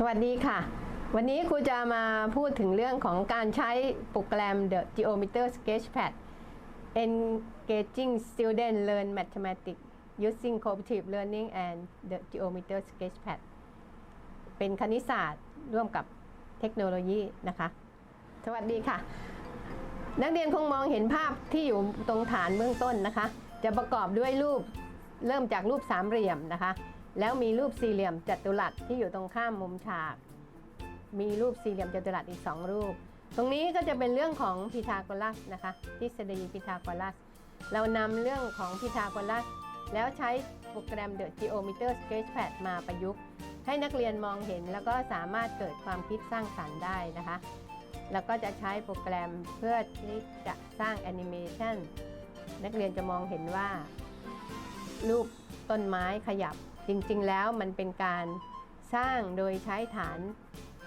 สวัสดีค่ะ วันนี้ครูจะมาพูดถึงเรื่องของการใช้โปรแกรม The Geometer Sketchpad Engaging Student Learn Mathematics Using Cooperative Learning and The Geometer Sketchpad เป็นคณิตศาสตร์ร่วมกับเทคโนโลยีนะคะ สวัสดีค่ะ นักเรียนคงมองเห็นภาพที่อยู่ตรงฐานเบื้องต้นนะคะ จะประกอบด้วยรูปเริ่มจากรูปสามเหลี่ยมนะคะ แล้วมีรูปสี่เหลี่ยมจัตุรัสที่อยู่ตรงข้ามมุมฉาก มีรูปสี่เหลี่ยมจัตุรัสอีก 2 รูป ตรงนี้ก็จะเป็นเรื่องของพีทาโกรัสนะคะทฤษฎีพีทาโกรัส เรานำเรื่องของพีทาโกรัส แล้วใช้โปรแกรม The Geometer Sketchpad มาประยุกต์ ให้นักเรียนมองเห็นแล้วก็สามารถเกิดความคิดสร้างสรรค์ได้นะคะ แล้วก็จะใช้โปรแกรมเพื่อที่จะสร้างแอนิเมชันนักเรียนจะมองเห็นว่า รูปต้นไม้ขยับ จริงๆแล้วมันเป็นการสร้างโดยใช้ฐาน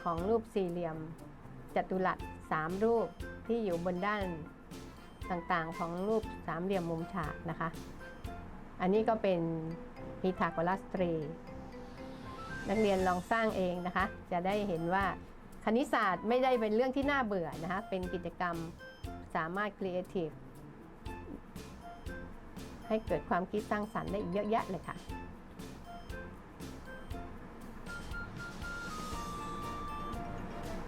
ของรูปสี่เหลี่ยม จัตุรัสสามรูปที่อยู่บนด้านต่างๆ ของรูปสามเหลี่ยมมุมฉากนะคะ อันนี้ก็เป็นพีทาโกรัสตรี นักเรียนลองสร้างเองนะคะ จะได้เห็นว่าคณิตศาสตร์ไม่ได้เป็นเรื่องที่น่าเบื่อนะคะ เป็นกิจกรรมสามารถครีเอทีฟให้เกิดความคิดสร้างสรรค์ได้อีกเยอะแยะเลยค่ะ